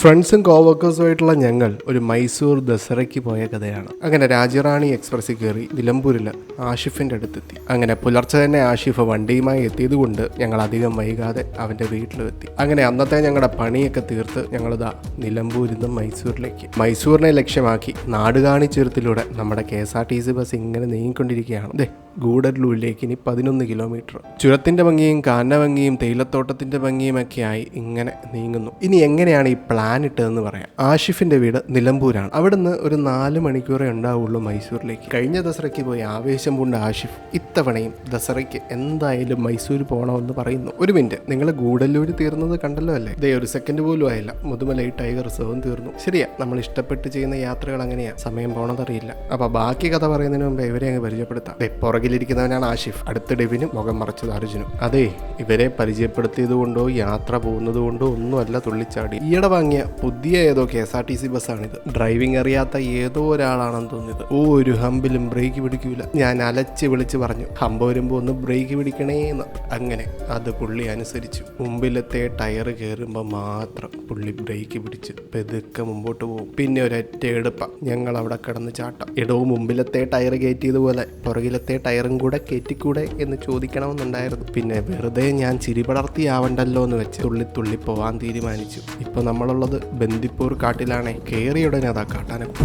ഫ്രണ്ട്സും കോവർക്കേഴ്സുമായിട്ടുള്ള ഞങ്ങൾ ഒരു മൈസൂർ ദസറയ്ക്ക് പോയ കഥയാണ്. അങ്ങനെ രാജ്യറാണി എക്സ്പ്രസ്സിൽ കയറി നിലമ്പൂരിൽ ആഷിഫിന്റെ അടുത്തെത്തി. അങ്ങനെ പുലർച്ചെ തന്നെ ആഷിഫ് വണ്ടിയുമായി എത്തിയതുകൊണ്ട് ഞങ്ങൾ അധികം വൈകാതെ അവന്റെ വീട്ടിലെത്തി. അങ്ങനെ അന്നത്തെ ഞങ്ങളുടെ പണിയൊക്കെ തീർത്ത് ഞങ്ങളിതാ നിലമ്പൂരിൽ നിന്ന് മൈസൂരിലേക്ക്. മൈസൂരിനെ ലക്ഷ്യമാക്കി നാടുകാണി ചുരത്തിലൂടെ നമ്മുടെ K S R T C bus ഇങ്ങനെ നീങ്ങിക്കൊണ്ടിരിക്കുകയാണ്. ദേ ഗൂഡല്ലൂരിലേക്ക് ഇനി പതിനൊന്ന് കിലോമീറ്റർ ചുരത്തിന്റെ ഭംഗിയും കാന ഭംഗിയും തേയിലത്തോട്ടത്തിന്റെ ഭംഗിയും ഒക്കെ ആയി ഇങ്ങനെ നീങ്ങുന്നു. ഇനി എങ്ങനെയാണ് ഈ പ്ലാൻ ഇട്ടതെന്ന് പറയാം. ആഷിഫിന്റെ വീട് നിലമ്പൂരാണ്. അവിടുന്ന് ഒരു നാല് മണിക്കൂറേ ഉണ്ടാവുള്ളൂ മൈസൂരിലേക്ക്. കഴിഞ്ഞ ദസറയ്ക്ക് പോയി ആവേശം പൂണ്ട ആഷിഫ് ഇത്തവണയും ദസറയ്ക്ക് എന്തായാലും മൈസൂർ പോകണമെന്ന് പറയുന്നു. ഒരു മിനിറ്റ് നിങ്ങൾ ഗൂഡല്ലൂർ തീർന്നത് കണ്ടല്ലോ അല്ലേ? ഇതേ ഒരു സെക്കൻഡ് പോലും ആയില്ല. മുതുമലൈ ടൈഗർ റിസർവും തീർന്നു. ശരിയാ നമ്മൾ ഇഷ്ടപ്പെട്ട് ചെയ്യുന്ന യാത്രകൾ അങ്ങനെയാ. സമയം പോണതറിയില്ല. അപ്പൊ ബാക്കി കഥ പറയുന്നതിന് മുമ്പ് ഇവരെ അങ്ങ് പരിചയപ്പെടുത്താം. പുറകിലിരിക്കുന്നവനാണ് ആഷിഫ്. അടുത്ത മുഖം മറച്ചത് അർജുനും. അതെ ഇവരെ പരിചയപ്പെടുത്തിയത് കൊണ്ടോ യാത്ര പോകുന്നത് കൊണ്ടോ ഒന്നുമല്ല തുള്ളിച്ചാടി. ഈയിടെ വാങ്ങിയ പുതിയ ഏതോ K S R T C ബസ്സാണിത്. Driving അറിയാത്ത ഏതോ ഒരാളാണെന്ന് തോന്നിയത്. ഓ ഒരു ഹമ്പിലും ബ്രേക്ക് പിടിക്കൂല. ഞാൻ അലച്ച് വിളിച്ച് പറഞ്ഞു ഹമ്പ് വരുമ്പോൾ ഒന്ന് ബ്രേക്ക് പിടിക്കണേന്ന് അങ്ങനെ അത് പുള്ളി അനുസരിച്ചു. മുമ്പിലത്തെ ടയർ കയറുമ്പോൾ മാത്രം പുള്ളി ബ്രേക്ക് പിടിച്ച് പെതുക്കെ മുമ്പോട്ട് പോകും. പിന്നെ ഒരൊറ്റ എടുപ്പ. ഞങ്ങൾ അവിടെ കിടന്ന് ചാട്ടം. ഇടവും മുമ്പിലത്തെ ടയർ കയറ്റിയതുപോലെ പുറകിലത്തെ ടയറും കൂടെ കയറ്റിക്കൂടെ എന്ന് ചോദിക്കണമെന്നുണ്ടായിരുന്നു. പിന്നെ വെറുതെ ഞാൻ ചിരി പടർത്തിയാവണ്ടല്ലോ എന്ന് വെച്ച് തുള്ളി തുള്ളി പോവാൻ തീരുമാനിച്ചു. ഇപ്പൊ നമ്മളുള്ളത് ബന്ദിപ്പൂർ കാട്ടിലാണേ. കേറിയുടനെ അതാ കാട്ടാനൊക്കെ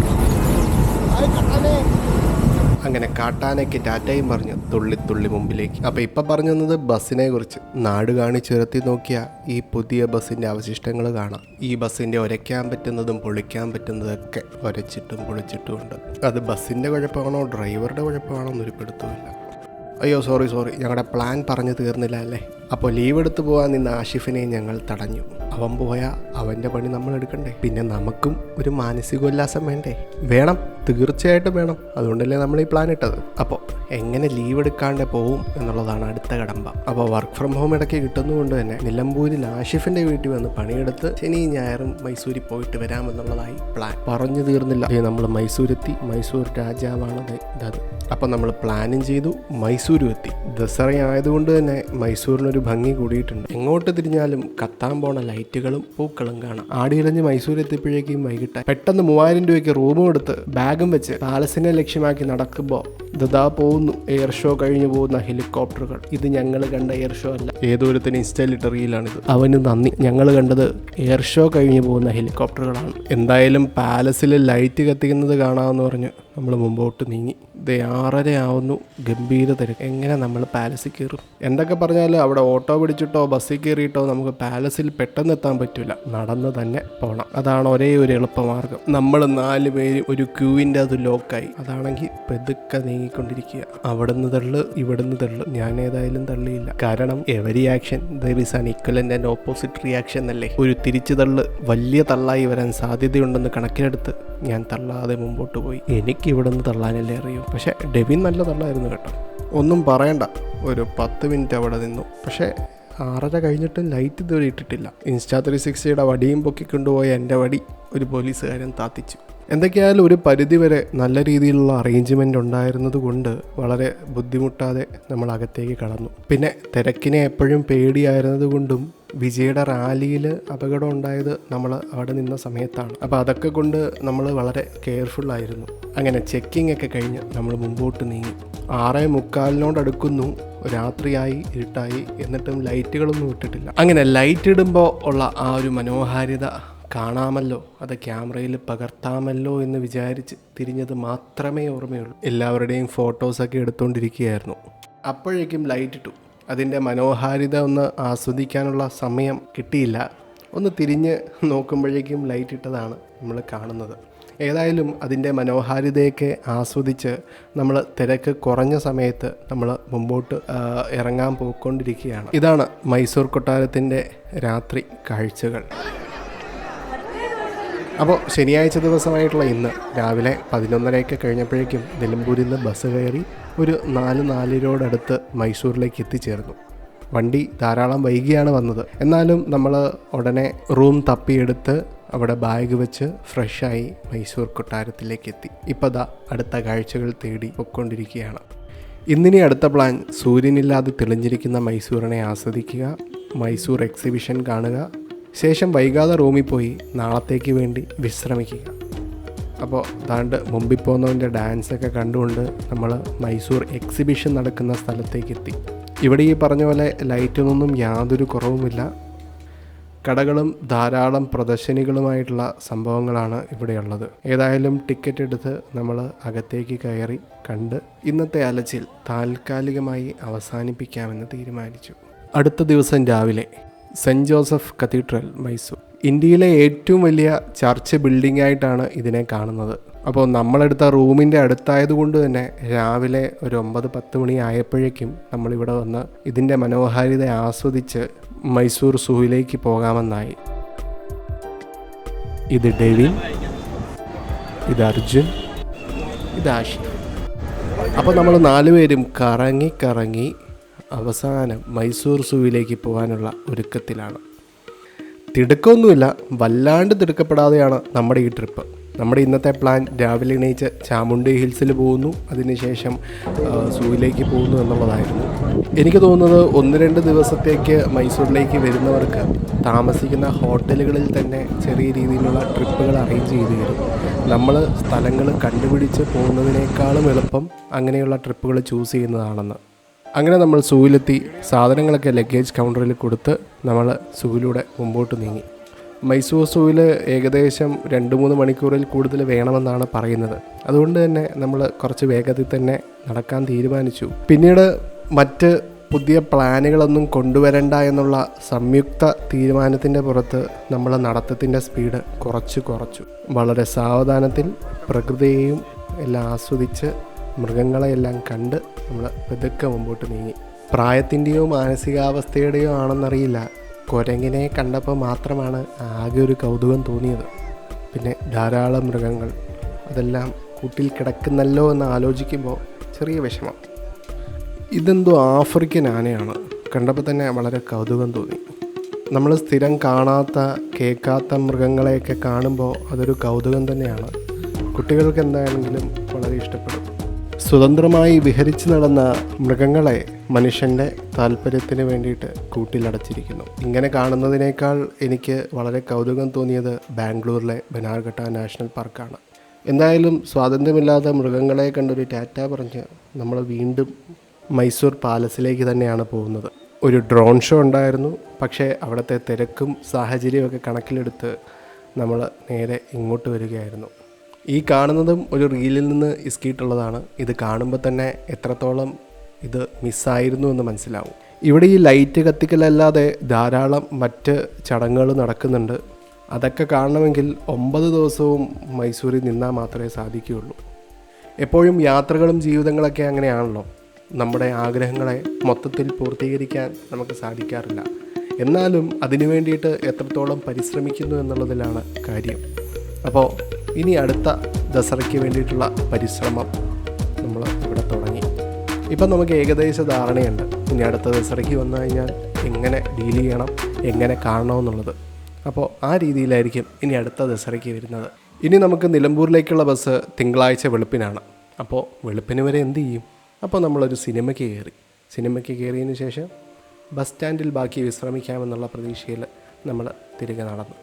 അങ്ങനെ കാട്ടാനയ്ക്ക് ടാറ്റയും പറഞ്ഞു തുള്ളി മുമ്പിലേക്ക്. അപ്പൊ ഇപ്പൊ പറഞ്ഞു തന്നത് ബസ്സിനെ കുറിച്ച്. നാട് കാണിച്ചുരത്തി നോക്കിയ ഈ പുതിയ ബസ്സിന്റെ അവശിഷ്ടങ്ങൾ കാണാം. ഈ ബസ്സിന്റെ ഒരയ്ക്കാൻ പറ്റുന്നതും പൊളിക്കാൻ പറ്റുന്നതൊക്കെ ഒരച്ചിട്ടും പൊളിച്ചിട്ടും ഉണ്ട്. അത് ബസ്സിന്റെ കുഴപ്പമാണോ ഡ്രൈവറുടെ കുഴപ്പമാണോ എന്നൊരു അയ്യോ സോറി സോറി. ഞങ്ങളുടെ പ്ലാൻ പറഞ്ഞു തീർന്നില്ല അല്ലേ? അപ്പോൾ ലീവ് എടുത്തു പോകാൻ നിന്ന് ആഷിഫിനെ ഞങ്ങൾ തടഞ്ഞു. അവൻ പോയാൽ അവന്റെ പണി നമ്മൾ എടുക്കണ്ടേ? പിന്നെ നമുക്കും ഒരു മാനസികോല്ലാസം വേണ്ടേ? വേണം തീർച്ചയായിട്ടും വേണം. അതുകൊണ്ടല്ലേ നമ്മൾ ഈ പ്ലാൻ ഇട്ടത്. അപ്പോൾ എങ്ങനെ ലീവ് എടുക്കാണ്ട് പോവും എന്നുള്ളതാണ് അടുത്ത കടമ്പ. അപ്പോൾ വർക്ക് ഫ്രം ഹോം ഇടയ്ക്ക് കിട്ടുന്നതുകൊണ്ട് തന്നെ നിലമ്പൂരിൽ ആഷിഫിന്റെ വീട്ടിൽ വന്ന് പണിയെടുത്ത് ശനി ഞായറും മൈസൂരിൽ പോയിട്ട് വരാമെന്നുള്ളതായി പ്ലാൻ പറഞ്ഞു തീർന്നില്ല. നമ്മൾ മൈസൂരെത്തി. മൈസൂർ രാജാവാണ് ഇതത് അപ്പോൾ നമ്മൾ പ്ലാനും ചെയ്തു മൈസൂരും എത്തി ദസറ ആയതുകൊണ്ട് തന്നെ മൈസൂരിനൊരു ഭംഗി കൂടിയിട്ടുണ്ട്. എങ്ങോട്ട് തിരിഞ്ഞാലും കത്താൻ പോണ ലൈറ്റുകളും പൂക്കളും കാണാം. ആടിയിലഞ്ഞ് മൈസൂർ എത്തിയപ്പോഴേക്കും വൈകിട്ട് പെട്ടെന്ന് മൂവായിരം രൂപയ്ക്ക് റൂമും എടുത്ത് ബാഗും വെച്ച് പാലസിനെ ലക്ഷ്യമാക്കി നടക്കുമ്പോൾ ദാ പോകുന്നു എയർ ഷോ കഴിഞ്ഞു പോകുന്ന ഹെലികോപ്റ്ററുകൾ. ഇത് ഞങ്ങൾ കണ്ട എയർ ഷോ അല്ല. ഏതൊരുത്തിന് ഇൻസ്റ്റയിലിട്ട റീലാണിത് അവന് നന്ദി. ഞങ്ങൾ കണ്ടത് എയർ ഷോ കഴിഞ്ഞു പോകുന്ന ഹെലികോപ്റ്ററുകളാണ്. എന്തായാലും പാലസിൽ ലൈറ്റ് കത്തിക്കുന്നത് കാണാമെന്ന് പറഞ്ഞ് നമ്മൾ മുമ്പോട്ട് നീങ്ങി. ഇത് ആറര ആവുന്നു ഗംഭീര തിരക്ക് എങ്ങനെ നമ്മൾ പാലസിൽ കയറും? എന്തൊക്കെ പറഞ്ഞാൽ അവിടെ ഓട്ടോ പിടിച്ചിട്ടോ ബസ്സിൽ കയറിയിട്ടോ നമുക്ക് പാലസിൽ പെട്ടെന്ന് എത്താൻ പറ്റില്ല നടന്ന് തന്നെ പോകണം അതാണ് ഒരേ ഒരു എളുപ്പമാർഗം. നമ്മൾ നാല് പേര് ഒരു ക്യൂവിന്റെ അത് ലോക്കായി. അതാണെങ്കിൽ പെതുക്കെ നീങ്ങിക്കൊണ്ടിരിക്കുക. അവിടുന്ന് തള്ളു ഇവിടുന്ന് തള്ളു. ഞാൻ ഏതായാലും തള്ളിയില്ല. കാരണം every action there is an equivalent and opposite reaction അല്ലേ? ഒരു തിരിച്ചു തള്ളു വലിയ തള്ളായി വരാൻ സാധ്യതയുണ്ടെന്ന് കണക്കിലെടുത്ത് ഞാൻ തള്ളാതെ മുമ്പോട്ട് പോയി. എനിക്ക് ഇവിടുന്ന് തള്ളാനല്ലേ അറിയൂ. പക്ഷേ ഡെവിൻ നല്ല തള്ളായിരുന്നു കേട്ടോ. ഒന്നും പറയണ്ട. ഒരു പത്ത് മിനിറ്റ് അവിടെ നിന്നു. പക്ഷേ ആറര കഴിഞ്ഞിട്ടും ലൈറ്റ് ഇതുവരെ ഇട്ടിട്ടില്ല. ഇൻസ്റ്റാ ത്രീ സിക്സ്റ്റിയുടെ വടിയും പൊക്കി കൊണ്ടുപോയ എന്റെ വടി ഒരു പോലീസുകാരൻ താത്തിച്ചു. എന്തൊക്കെയായാലും ഒരു പരിധിവരെ നല്ല രീതിയിലുള്ള അറേഞ്ച്മെന്റ് ഉണ്ടായിരുന്നത് കൊണ്ട് വളരെ ബുദ്ധിമുട്ടാതെ നമ്മൾ അകത്തേക്ക് കടന്നു. പിന്നെ തിരക്കിനെ എപ്പോഴും പേടിയായിരുന്നത് കൊണ്ടും വിജയുടെ റാലിയിൽ അപകടം ഉണ്ടായത് നമ്മൾ അവിടെ നിന്ന സമയത്താണ്. അപ്പോൾ അതൊക്കെ കൊണ്ട് നമ്മൾ വളരെ കെയർഫുൾ ആയിരുന്നു. അങ്ങനെ ചെക്കിംഗ് ഒക്കെ കഴിഞ്ഞ് നമ്മൾ മുമ്പോട്ട് നീങ്ങി. ആറേ മുക്കാലിനോടടുക്കുന്നു രാത്രിയായി ഇരുട്ടായി. എന്നിട്ടും ലൈറ്റുകളൊന്നും ഇട്ടിട്ടില്ല. അങ്ങനെ ലൈറ്റ് ഇടുമ്പോൾ ഉള്ള ആ ഒരു മനോഹാരിത കാണാമല്ലോ. അത് ക്യാമറയിൽ പകർത്താമല്ലോ എന്ന് വിചാരിച്ച് തിരിഞ്ഞത് മാത്രമേ ഓർമ്മയുള്ളൂ. എല്ലാവരുടെയും ഫോട്ടോസൊക്കെ എടുത്തുകൊണ്ടിരിക്കുകയായിരുന്നു അപ്പോഴേക്കും ലൈറ്റ് ഇട്ടു. അതിന്റെ മനോഹാരിത ഒന്ന് ആസ്വദിക്കാനുള്ള സമയം കിട്ടിയില്ല. ഒന്ന് തിരിഞ്ഞ് നോക്കുമ്പോഴേക്കും ലൈറ്റ് ഇട്ടതാണ് നമ്മൾ കാണുന്നത്. ഏതായാലും അതിന്റെ മനോഹാരിതയൊക്കെ ആസ്വദിച്ച് നമ്മൾ തിരക്ക് കുറഞ്ഞ സമയത്ത് നമ്മൾ മുമ്പോട്ട് ഇറങ്ങാൻ പോയിക്കൊണ്ടിരിക്കുകയാണ്. ഇതാണ് മൈസൂർ കൊട്ടാരത്തിന്റെ രാത്രി കാഴ്ചകൾ. അപ്പോൾ ശനിയാഴ്ച ദിവസമായിട്ടുള്ള ഇന്ന് രാവിലെ പതിനൊന്നരയൊക്കെ കഴിഞ്ഞപ്പോഴേക്കും നിലമ്പൂരിൽ നിന്ന് ബസ് കയറി ഒരു നാല് നാലിനോടടുത്ത് മൈസൂരിലേക്ക് എത്തിച്ചേർന്നു. വണ്ടി ധാരാളം വൈകിയാണ് വന്നത്. എന്നാലും നമ്മൾ ഉടനെ റൂം തപ്പിയെടുത്ത് അവിടെ ബാഗ് വെച്ച് ഫ്രഷായി മൈസൂർ കൊട്ടാരത്തിലേക്ക് എത്തി. ഇപ്പോൾ ദാ അടുത്ത കാഴ്ചകൾ തേടി പൊയ്ക്കൊണ്ടിരിക്കുകയാണ്. ഇന്നിനി അടുത്ത പ്ലാൻ സൂര്യനില്ലാതെ തെളിഞ്ഞിരിക്കുന്ന മൈസൂരിനെ ആസ്വദിക്കുക മൈസൂർ എക്സിബിഷൻ കാണുക ശേഷം വൈകാതെ റൂമിൽ പോയി നാളത്തേക്ക് വേണ്ടി വിശ്രമിക്കുക. അപ്പോൾ ദാണ്ട് മുമ്പിൽ പോകുന്നവന്റെ ഡാൻസൊക്കെ കണ്ടുകൊണ്ട് നമ്മൾ മൈസൂർ എക്സിബിഷൻ നടക്കുന്ന സ്ഥലത്തേക്ക് എത്തി. ഇവിടെ ഈ പറഞ്ഞ പോലെ ലൈറ്റിനൊന്നും യാതൊരു കുറവുമില്ല. കടകളും ധാരാളം പ്രദർശനികളുമായിട്ടുള്ള സംഭവങ്ങളാണ് ഇവിടെയുള്ളത് ഏതായാലും ടിക്കറ്റ് എടുത്ത് നമ്മൾ അകത്തേക്ക് കയറി കണ്ട് ഇന്നത്തെ അലച്ചിൽ താൽക്കാലികമായി അവസാനിപ്പിക്കാമെന്ന് തീരുമാനിച്ചു. അടുത്ത ദിവസം രാവിലെ സെന്റ് ജോസഫ് കത്തീഡ്രൽ മൈസൂർ. ഇന്ത്യയിലെ ഏറ്റവും വലിയ ചർച്ച് ബിൽഡിംഗ് ആയിട്ടാണ് ഇതിനെ കാണുന്നത്. അപ്പോൾ നമ്മളെടുത്ത റൂമിന്റെ അടുത്തായതുകൊണ്ട് തന്നെ രാവിലെ ഒരു ഒമ്പത് പത്ത് മണി ആയപ്പോഴേക്കും നമ്മളിവിടെ വന്ന് ഇതിന്റെ മനോഹാരിത ആസ്വദിച്ച് മൈസൂർ സൂയിലേക്ക് പോകാമെന്നായി. ഇത് ഡെവിൻ ഇത് അർജുൻ ഇത് ആഷി അപ്പോൾ നമ്മൾ നാലുപേരും കറങ്ങി കറങ്ങി അവസാനം മൈസൂർ സൂവിലേക്ക് പോകാനുള്ള ഒരുക്കത്തിലാണ്. തിടുക്കമൊന്നുമില്ല വല്ലാണ്ട് തിടുക്കപ്പെടാതെയാണ് നമ്മുടെ ഈ ട്രിപ്പ്. നമ്മുടെ ഇന്നത്തെ പ്ലാൻ രാവിലെ എണീച്ച് ചാമുണ്ടി ഹിൽസിൽ പോകുന്നു അതിനുശേഷം സൂയിലേക്ക് പോകുന്നു എന്നുള്ളതായിരുന്നു. എനിക്ക് തോന്നുന്നത് ഒന്ന് രണ്ട് ദിവസത്തേക്ക് മൈസൂരിലേക്ക് വരുന്നവർക്ക് താമസിക്കുന്ന ഹോട്ടലുകളിൽ തന്നെ ചെറിയ രീതിയിലുള്ള ട്രിപ്പുകൾ അറേഞ്ച് ചെയ്ത് തരും. നമ്മൾ സ്ഥലങ്ങൾ കണ്ടുപിടിച്ച് പോകുന്നതിനേക്കാളും എളുപ്പം അങ്ങനെയുള്ള ട്രിപ്പുകൾ ചൂസ് ചെയ്യുന്നതാണെന്ന്. അങ്ങനെ നമ്മൾ സൂവിലെത്തി സാധനങ്ങളൊക്കെ ലഗേജ് കൗണ്ടറിൽ കൊടുത്ത് നമ്മൾ സൂവിലൂടെ മുമ്പോട്ട് നീങ്ങി. മൈസൂർ സൂവിൽ ഏകദേശം രണ്ട് മൂന്ന് മണിക്കൂറിൽ കൂടുതൽ വേണമെന്നാണ് പറയുന്നത്. അതുകൊണ്ട് തന്നെ നമ്മൾ കുറച്ച് വേഗത്തിൽ തന്നെ നടക്കാൻ തീരുമാനിച്ചു. പിന്നീട് മറ്റ് പുതിയ പ്ലാനുകളൊന്നും കൊണ്ടുവരണ്ട എന്നുള്ള സംയുക്ത തീരുമാനത്തിന്റെ പുറത്ത് നമ്മൾ നടത്തത്തിന്റെ സ്പീഡ് കുറച്ച് കുറച്ചു. വളരെ സാവധാനത്തിൽ പ്രകൃതിയെയും എല്ലാം ആസ്വദിച്ച് മൃഗങ്ങളെയെല്ലാം കണ്ട് നമ്മൾ പതുക്കെ മുമ്പോട്ട് നീങ്ങി. പ്രായത്തിന്റെയോ മാനസികാവസ്ഥയുടെയോ ആണെന്നറിയില്ല. കുരങ്ങിനെ കണ്ടപ്പോൾ മാത്രമാണ് ആകെ ഒരു കൗതുകം തോന്നിയത്. പിന്നെ ധാരാളം മൃഗങ്ങൾ. അതെല്ലാം കൂട്ടിൽ കിടക്കുന്നല്ലോ എന്ന് ആലോചിക്കുമ്പോൾ ചെറിയ വിഷമം. ഇതെന്തോ ആഫ്രിക്കൻ ആനയാണ്. കണ്ടപ്പോൾ തന്നെ വളരെ കൗതുകം തോന്നി. നമ്മൾ സ്ഥിരം കാണാത്ത കേൾക്കാത്ത മൃഗങ്ങളെയൊക്കെ കാണുമ്പോൾ അതൊരു കൗതുകം തന്നെയാണ്. കുട്ടികൾക്ക് എന്താണെങ്കിലും വളരെ ഇഷ്ടപ്പെടും. സ്വതന്ത്രമായി വിഹരിച്ചു നടന്ന മൃഗങ്ങളെ മനുഷ്യന്റെ താല്പര്യത്തിന് വേണ്ടിയിട്ട് കൂട്ടിലടച്ചിരിക്കുന്നു. ഇങ്ങനെ കാണുന്നതിനേക്കാൾ എനിക്ക് വളരെ കൗതുകം തോന്നിയത് ബാംഗ്ലൂരിലെ ബനാർഘട്ട നാഷണൽ പാർക്കാണ്. എന്തായാലും സ്വാതന്ത്ര്യമില്ലാത്ത മൃഗങ്ങളെ കണ്ടൊരു ടാറ്റ പറഞ്ഞ് നമ്മൾ വീണ്ടും മൈസൂർ പാലസിലേക്ക് തന്നെയാണ് പോകുന്നത്. ഒരു ഡ്രോൺ ഷോ ഉണ്ടായിരുന്നു. പക്ഷേ അവിടുത്തെ തിരക്കും സാഹചര്യമൊക്കെ കണക്കിലെടുത്ത് നമ്മൾ നേരെ ഇങ്ങോട്ട് വരികയായിരുന്നു. ഈ കാണുന്നതും ഒരു റീലിൽ നിന്ന് ഇസ്കിയിട്ടുള്ളതാണ്. ഇത് കാണുമ്പോൾ തന്നെ എത്രത്തോളം ഇത് മിസ്സായിരുന്നു എന്ന് മനസ്സിലാവും. ഇവിടെ ഈ ലൈറ്റ് കത്തിക്കലല്ലാതെ ധാരാളം മറ്റ് ചടങ്ങുകൾ നടക്കുന്നുണ്ട്. അതൊക്കെ കാണണമെങ്കിൽ ഒമ്പത് ദിവസവും മൈസൂരിൽ നിന്നാൽ മാത്രമേ സാധിക്കുകയുള്ളൂ. എപ്പോഴും യാത്രകളും ജീവിതങ്ങളൊക്കെ അങ്ങനെയാണല്ലോ. നമ്മുടെ ആഗ്രഹങ്ങളെ മൊത്തത്തിൽ പൂർത്തീകരിക്കാൻ നമുക്ക് സാധിക്കാറില്ല. എന്നാലും അതിനു വേണ്ടിയിട്ട് എത്രത്തോളം പരിശ്രമിക്കുന്നു എന്നുള്ളതിലാണ് കാര്യം. അപ്പോൾ ഇനി അടുത്ത ദസറയ്ക്ക് വേണ്ടിയിട്ടുള്ള പരിശ്രമം നമ്മൾ ഇവിടെ തുടങ്ങി. ഇപ്പം നമുക്ക് ഏകദേശ ധാരണയുണ്ട്. ഇനി അടുത്ത ദസറയ്ക്ക് വന്നു കഴിഞ്ഞാൽ എങ്ങനെ ഡീൽ ചെയ്യണം എങ്ങനെ കാണണമെന്നുള്ളത്. അപ്പോൾ ആ രീതിയിലായിരിക്കും ഇനി അടുത്ത ദസറയ്ക്ക് വരുന്നത്. ഇനി നമുക്ക് നിലമ്പൂരിലേക്കുള്ള ബസ് തിങ്കളാഴ്ച വെളുപ്പിനാണ്. അപ്പോൾ വെളുപ്പിന് വരെ എന്ത് ചെയ്യും? അപ്പോൾ നമ്മളൊരു സിനിമയ്ക്ക് കയറി. സിനിമയ്ക്ക് കയറിയതിന് ശേഷം ബസ് സ്റ്റാൻഡിൽ ബാക്കി വിശ്രമിക്കാമെന്നുള്ള പ്രതീക്ഷയിൽ നമ്മൾ തിരികെ നടന്നു.